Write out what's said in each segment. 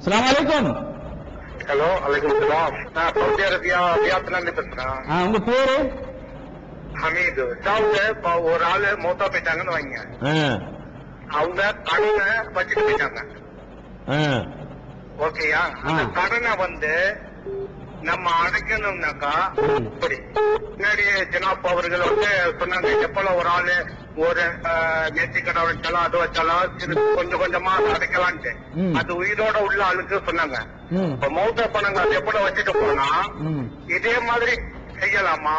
அஸ்ஸலாமு அலைக்கும் ஹலோ அலைக்கும் சலாம் நான் சவுதி அரேபியா இருந்து பேசுறேன் ஆ, உங்க பேரு ஹமீது சவுல ஒரு ஆளு மூத்தா போயிட்டாங்கன்னு வைங்க அவங்க கடனை வச்சுட்டு போயிட்டாங்க ஓகேயா அந்த. கடனை வந்து நம்ம அடைக்கணும்னாக்கா. இப்படி. முன்னாடி ஜனாப் அவர்கள் வந்து சொன்னாங்க எப்பல ஒரு ஆளு ஒரு நேர்த்தி கடை வச்சாலும் அது வச்சாலும் சிறு கொஞ்சம் கொஞ்சமா அடைக்கலான்ட்டு. அது உயிரோட உள்ள ஆளுக்கு சொன்னாங்க. இப்ப மௌத்த பணங்க அது எப்பட வச்சுட்டு போனா இதே மாதிரி செய்யலாமா?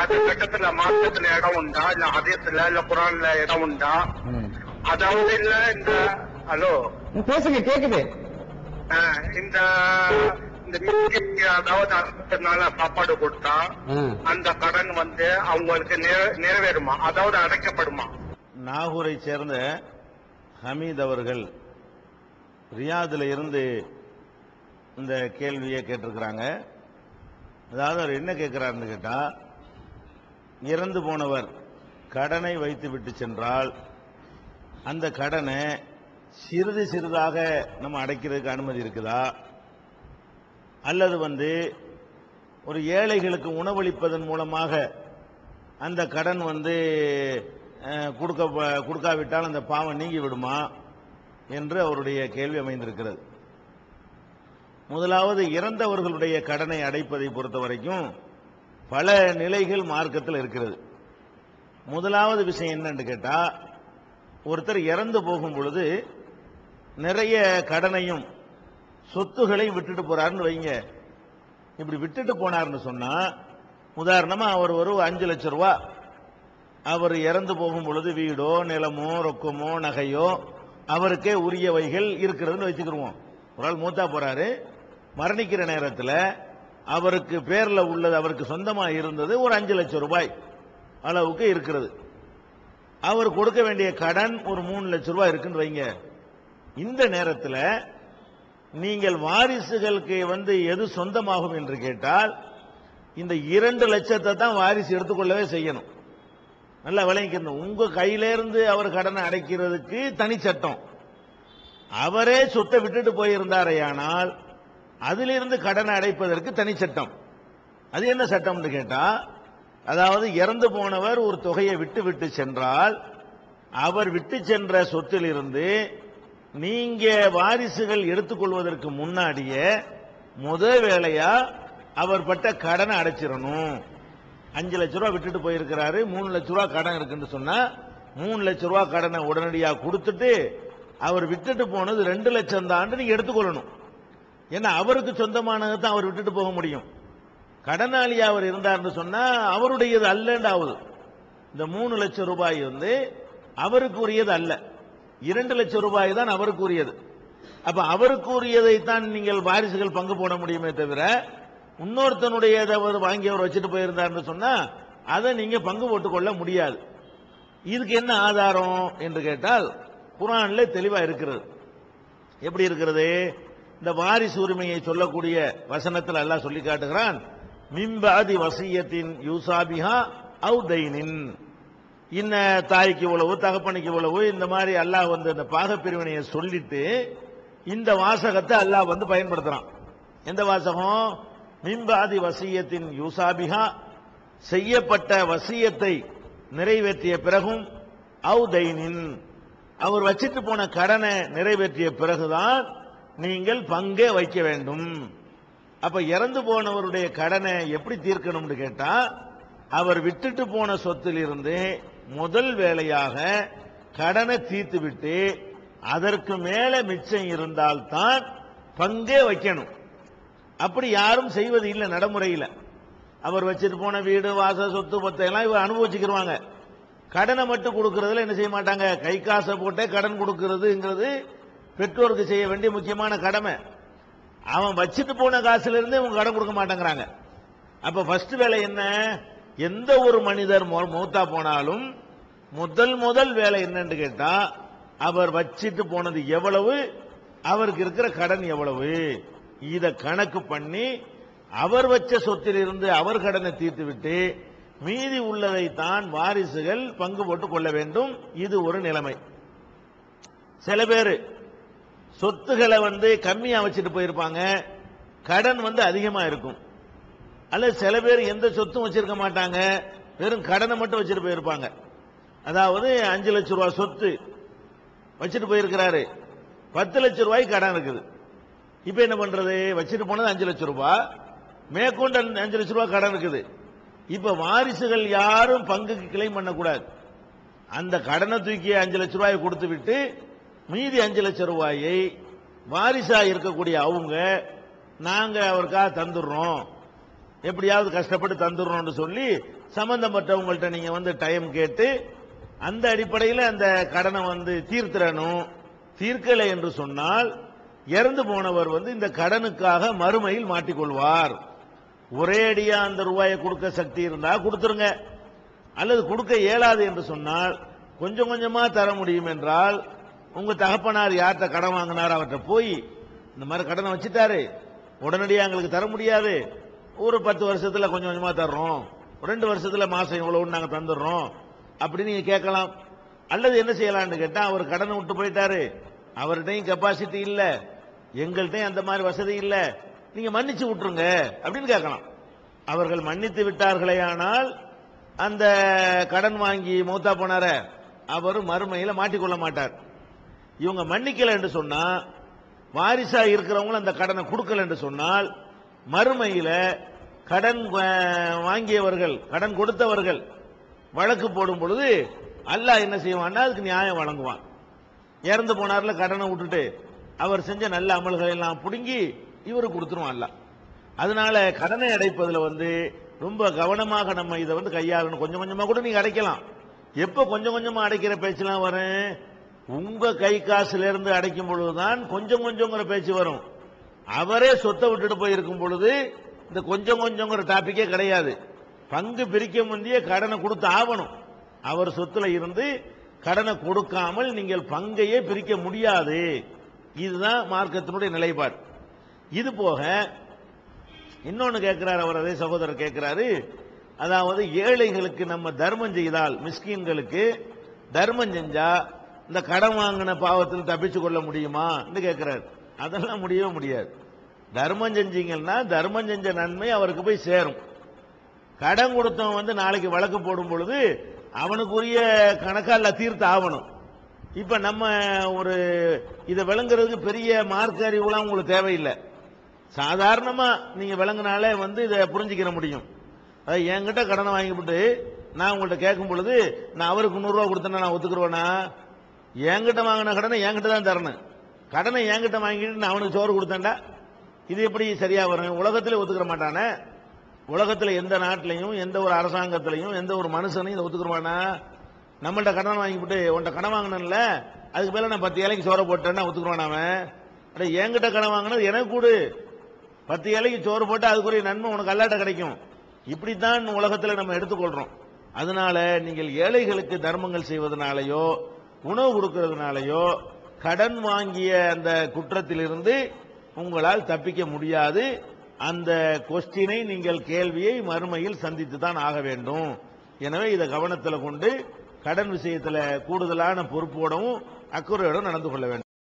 அது கட்டத்துல மார்க்கத்துல இடம் உண்டா? இல்ல ஹதீஸ்ல இல்ல குரான்ல இடம் உண்டா. அதாவது இல்ல இந்த ஹலோ. பேசுங்க கேக்குது. இந்த இந்த மிஸ்கிக்கு அதாவது அறுபத்தினால சாப்பாடு கொடுத்தா. அந்த கடன் வந்து அவங்களுக்கு நிற- நிறைவேறுமா? அதாவது அடைக்கப்படுமா? நாகூரை சேர்ந்த ஹமீத் அவர்கள் ரியாதுல இருந்து இந்த கேள்வியை கேட்டிருக்கிறாங்க. அதாவது அவர் என்ன கேட்கிறாருன்னு கேட்டா இறந்து போனவர் கடனை வைத்து விட்டு சென்றால் அந்த கடனை சிறிது சிறிதாக நம்ம அடைக்கிறதுக்கு அனுமதி இருக்குதா? அல்லது வந்து ஒரு ஏழைகளுக்கு உணவளிப்பதன் மூலமாக அந்த கடன் வந்து கொடுக்க கொடுக்காவிட்டால் அந்த பாவம் நீங்கி விடுமா என்று அவருடைய கேள்வி அமைந்திருக்கிறது. முதலாவது இறந்தவர்களுடைய கடனை அடைப்பதை பொறுத்த வரைக்கும் பல நிலைகள் மார்க்கத்தில் இருக்கிறது. முதலாவது விஷயம் என்னன்னு கேட்டால் ஒருத்தர் இறந்து போகும் பொழுது நிறைய கடனையும் சொத்துகளையும் விட்டுட்டு போறாருன்னு வைங்க. இப்படி விட்டுட்டு போனார்னு சொன்னா உதாரணமா அவர் ஒரு அஞ்சு லட்சம் ரூபா. அவர் இறந்து போகும் பொழுது வீடோ நிலமோ ரொக்கமோ நகையோ அவருக்கே உரியவைகள் இருக்கிறதுன்னு வச்சுக்கிருவோம். ஒரு ஆள் மூத்தா போறாரு. மரணிக்கிற நேரத்தில் அவருக்கு பேரில் உள்ளது அவருக்கு சொந்தமாக இருந்தது ஒரு அஞ்சு லட்சம் ரூபாய் அளவுக்கு இருக்கிறது. அவர் கொடுக்க வேண்டிய கடன் ஒரு மூணு லட்சம் ரூபாய் இருக்குன்னு வைங்க. இந்த நேரத்தில் நீங்கள் வாரிசுகளுக்கு வந்து எது சொந்தமாகும் என்று கேட்டால் இந்த இரண்டு லட்சத்தை தான் வாரிசு எடுத்துக்கொள்ளவே செய்யணும். நல்லா விளங்கிக்கணும். உங்க கையிலேருந்து அவர் கடனை அடைக்கிறதுக்கு தனி சட்டம். அவரே சொத்தை விட்டுட்டு போயிருந்தாரையானால் அதிலிருந்து கடனை அடைப்பதற்கு தனி சட்டம். அது என்ன சட்டம்னு கேட்டா அதாவது இறந்து போனவர் ஒரு தொகையை விட்டு விட்டு சென்றால் அவர் விட்டு சென்ற சொத்திலிருந்து நீங்க வாரிசுகள் எடுத்துக்கொள்வதற்கு முன்னாடியே முத வேலையா அவர் பட்ட கடனை அடைச்சிடணும் அஞ்சு லட்ச ரூபா விட்டுட்டு போயிருக்கிறாரு மூணு லட்ச ரூபா கடன் இருக்குன்னு சொன்னா மூணு லட்ச ரூபா கடனை உடனடியாக கொடுத்துட்டு அவர் விட்டுட்டு போனது ரெண்டு லட்சம் தான் நீங்க எடுத்துக்கொள்ளணும். ஏன்னா அவருக்கு சொந்தமானதை தான் அவர் விட்டுட்டு போக முடியும். கடனாளி அவர் இருந்தார்னு சொன்னா அவருடையது அல்லண்டு ஆகுது இந்த மூணு லட்சம் ரூபாய் வந்து அவருக்கு உரியது அல்ல. இரண்டு லட்சம் ரூபாய் தான் அவருக்கு உரியது அப்ப அவருக்கு உரியதை தான் நீங்கள் வாரிசுகள் பங்கு போட முடியுமே தவிர இன்னொருத்தனுடைய அவர் வாங்கி அவர் வச்சுட்டு போயிருந்தார்னு சொன்னா அதை நீங்க பங்கு போட்டுக்கொள்ள முடியாது. இதுக்கு என்ன ஆதாரம் என்று கேட்டால் குரான்ல தெளிவா இருக்கிறது. எப்படி இருக்கிறது? இந்த வாரிசு உரிமையை சொல்லக்கூடிய வசனத்தில் அல்லாஹ் சொல்லி காட்டுகிறான் மிம்பாதி வசியத்தின் யூசாபிஹா அவு தைனின் இன்ன தாய்க்கு இவ்வளவு தகப்பனுக்கு இவ்வளவு இந்த மாதிரி அல்லாஹ் வந்து அந்த பாகப்பிரிவினையை சொல்லிட்டு இந்த வாசகத்தை அல்லாஹ் வந்து பயன்படுத்துறான். எந்த வாசகம்? மிம்பாதி வசியத்தின் யூசாபிகா செய்யப்பட்ட வசியத்தை நிறைவேற்றிய பிறகும் அவுதைனின் அவர் வச்சிட்டு போன கடனை நிறைவேற்றிய பிறகுதான் நீங்கள் பங்கே வைக்க வேண்டும். அப்ப இறந்து போனவருடைய கடனை எப்படி தீர்க்கணும்னு கேட்டா அவர் விட்டுட்டு போன சொத்திலிருந்து முதல் வேலையாக கடனை தீர்த்து விட்டு அதற்கு மேல மிச்சம் இருந்தால்தான் பங்கே வைக்கணும். அப்படி யாரும் செய்வது இல்லை நடைமுறையில். அவர் வச்சுட்டு போன வீடு வாச சொத்து பத்தையெல்லாம் இவர் அனுபவிச்சுக்கிருவாங்க. கடனை மட்டும் கொடுக்கறதுல என்ன செய்ய மாட்டாங்க? கை காசை போட்டே கடன் கொடுக்கறதுங்கிறது பெற்றோருக்கு செய்ய வேண்டிய முக்கியமான கடமை. அவன் வச்சுட்டு போன காசுல இருந்தே இவங்க கடன் கொடுக்க மாட்டேங்கிறாங்க. அப்ப ஃபர்ஸ்ட் வேலை என்ன? எந்த ஒரு மனிதர் மூத்தா போனாலும் முதல் முதல் வேலை என்னன்னு கேட்டா அவர் வச்சிட்டு போனது எவ்வளவு? அவருக்கு இருக்கிற கடன் எவ்வளவு? இத கணக்கு பண்ணி அவர் வச்ச சொத்திலிருந்து அவர் கடனை தீர்த்து விட்டு மீதி உள்ளதை தான் வாரிசுகள் பங்கு போட்டுக் கொள்ள வேண்டும். இது ஒரு நிலைமை. சில பேர் சொத்துக்களை வந்து கம்மியா வச்சுட்டு போயிருப்பாங்க. கடன் வந்து அதிகமா இருக்கும். அல்லது சில பேர் எந்த சொத்தும் வச்சிருக்க மாட்டாங்க. வெறும் கடனை மட்டும் வச்சுட்டு போயிருப்பாங்க. அதாவது அஞ்சு லட்சம் ரூபா சொத்து வச்சுட்டு போயிருக்கிறாரு. பத்து லட்ச ரூபாய் கடன் இருக்குது. இப்ப என்ன பண்றது? வச்சுட்டு போனது அஞ்சு லட்ச ரூபாய் மேற்கொண்டு அஞ்சு லட்சம் ரூபாய் கடன் இருக்குது. இப்ப வாரிசுகள் யாரும் பங்குக்கு கிளைம் பண்ணக்கூடாது. அந்த கடனை தூக்கி அஞ்சு லட்ச ரூபாயை கொடுத்து விட்டு மீதி அஞ்சு லட்சம் ரூபாயை வாரிசா இருக்கக்கூடிய அவங்க நாங்க அவருக்காக தந்துடுறோம். எப்படியாவது கஷ்டப்பட்டு தந்துடணும்னு சொல்லி சம்பந்தப்பட்டவங்கள்ட்ட நீங்க வந்து டைம் கேட்டு அந்த அடிப்படையில் அந்த கடனை வந்து தீர்த்திடணும். தீர்க்கலை என்று சொன்னால் இறந்து போனவர் வந்து இந்த கடனுக்காக மறுமையில் மாட்டிக்கொள்வார். ஒரே அடியா அந்த ரூபாயை கொடுக்க சக்தி இருந்தா கொடுத்துருங்க. அல்லது கொடுக்க இயலாது என்று சொன்னால் கொஞ்சம் கொஞ்சமா தர முடியும் என்றால் உங்க தகப்பனார் யார்கிட்ட கடன் வாங்கினார் அவர்கிட்ட போய் இந்த மாதிரி கடனை வச்சுட்டாரு. உடனடியாக எங்களுக்கு தர முடியாது. ஒரு பத்து வருஷத்தில் கொஞ்சம் கொஞ்சமாக தர்றோம். ரெண்டு வருஷத்தில் மாதம் இவ்வளோன்னு நாங்கள் தந்துடுறோம். அப்படின்னு நீங்கள் கேட்கலாம். அல்லது என்ன செய்யலாம்னு கேட்டால் அவர் கடனை விட்டு போயிட்டாரு. அவர்கிட்டையும் கெப்பாசிட்டி இல்லை. எங்கள்கிட்டையும் அந்த மாதிரி வசதி இல்லை. நீங்கள் மன்னிச்சு விட்டுருங்க அப்படின்னு கேட்கலாம். அவர்கள் மன்னித்து விட்டார்களே ஆனால் அந்த கடன் வாங்கி மூத்தா போனார அவர் மறுமையில் மாட்டிக்கொள்ள மாட்டார். இவங்க மன்னிக்கல என்று சொன்னால் வாரிசாக இருக்கிறவங்களும் அந்த கடனை கொடுக்கல என்று சொன்னால் மறுமையில கடன் வாங்கியவர்கள் கடன் கொடுத்தவர்கள் வழக்கு போடும் பொழுது அல்லாஹ் என்ன செய்வான்னா அதுக்கு நியாயம் வழங்குவான். இறந்து போனார்ல கடனை விட்டுட்டு அவர் செஞ்ச நல்ல அமல்களை எல்லாம் பிடுங்கி இவரு கொடுத்துருவான் அல்லாஹ். அதனால கடனை அடைப்பதில் வந்து ரொம்ப கவனமாக நம்ம இதை வந்து கையாளணும். கொஞ்சம் கொஞ்சமாக கூட நீங்கள் அடைக்கலாம். எப்போ கொஞ்சம் கொஞ்சமாக அடைக்கிற பேச்செல்லாம் வரும்? உங்கள் கை காசுலேருந்து அடைக்கும் அடைக்கும் பொழுதுதான் கொஞ்சம் கொஞ்சங்கிற பேச்சு வரும். அவரே சொத்தை விட்டுட்டு போயிருக்கும் பொழுது இந்த கொஞ்சம் கொஞ்சங்கிற டாபிக்கே கிடையாது. பங்கு பிரிக்க முந்தைய கடனை கொடுத்து ஆகணும். அவர் சொத்துல இருந்து கடனை கொடுக்காமல் நீங்கள் பங்கையே பிரிக்க முடியாது. இதுதான் மார்க்கத்தினுடைய நிலைப்பாடு. இது போக இன்னொன்று கேட்கிறார் அவர் அதே சகோதரர் கேட்கிறாரு அதாவது ஏழைகளுக்கு நம்ம தர்மம் செய்தால் மிஸ்கீன்களுக்கு தர்மம் செஞ்சா இந்த கடன் வாங்கின பாவத்தில் தப்பிச்சு கொள்ள முடியுமா? கேட்கிறார். அதெல்லாம் முடியவே முடியாது. தர்மம் செஞ்சீங்கன்னா தர்மம் செஞ்ச நன்மை அவருக்கு போய் சேரும். கடன் கொடுத்தவன் வந்து நாளைக்கு வழக்கு போடும் பொழுது அவனுக்குரிய கணக்கால் தீர்த்து ஆகணும். இப்ப நம்ம ஒரு இதை விளங்குறதுக்கு பெரிய மார்க் அறிவுலாம் உங்களுக்கு தேவையில்லை. சாதாரணமா நீங்க விளங்குனாலே வந்து இதை புரிஞ்சுக்கிற முடியும். அது என்கிட்ட கடனை வாங்கிவிட்டு நான் உங்கள்கிட்ட கேட்கும் பொழுது நான் அவருக்கு நூறுரூவா கொடுத்தேன்னா நான் ஒத்துக்குருவேனா என்கிட்ட வாங்கின கடனை என்கிட்ட தான் தரணும். கடனை என்கிட்ட வாங்கிட்டு நான் அவனுக்கு சோறு கொடுத்தேன்டா. இது எப்படி சரியா வரும்? உலகத்தில் ஒத்துக்கிற மாட்டானே? உலகத்தில் எந்த நாட்டிலையும் எந்த ஒரு அரசாங்கத்திலையும் எந்த ஒரு மனுஷனையும் இதை ஒத்துக்குருவானா? நம்மள்ட்ட கடன் வாங்கிவிட்டு உன்கிட்ட கடன் வாங்கினேன்ல அதுக்கு மேலே நான் பத்து ஏழைக்கு சோறு போட்டேன்னா ஒத்துக்குருவான் அவன்? அட என்கிட்ட கடன் வாங்கினது எனக்கு கூடு. பத்து ஏழைக்கு சோறு போட்டு அதுக்குரிய நன்மை உனக்கு அல்லாட்ட கிடைக்கும். இப்படித்தான் உலகத்தில் நம்ம எடுத்துக்கொள்கிறோம் அதனால நீங்கள் ஏழைகளுக்கு தர்மங்கள் செய்வதனாலேயோ உணவு கொடுக்கறதுனாலயோ கடன் வாங்கிய அந்த குற்றத்திலிருந்து உங்களால் தப்பிக்க முடியாது. அந்த கொஸ்டினை நீங்கள் கேள்வியை மறுமையில் சந்தித்து தான் ஆக வேண்டும். எனவே இதை கவனத்தில் கொண்டு கடன் விஷயத்தில் கூடுதலான பொறுப்போடவும் அக்கறையோடும் நடந்து கொள்ள வேண்டும்.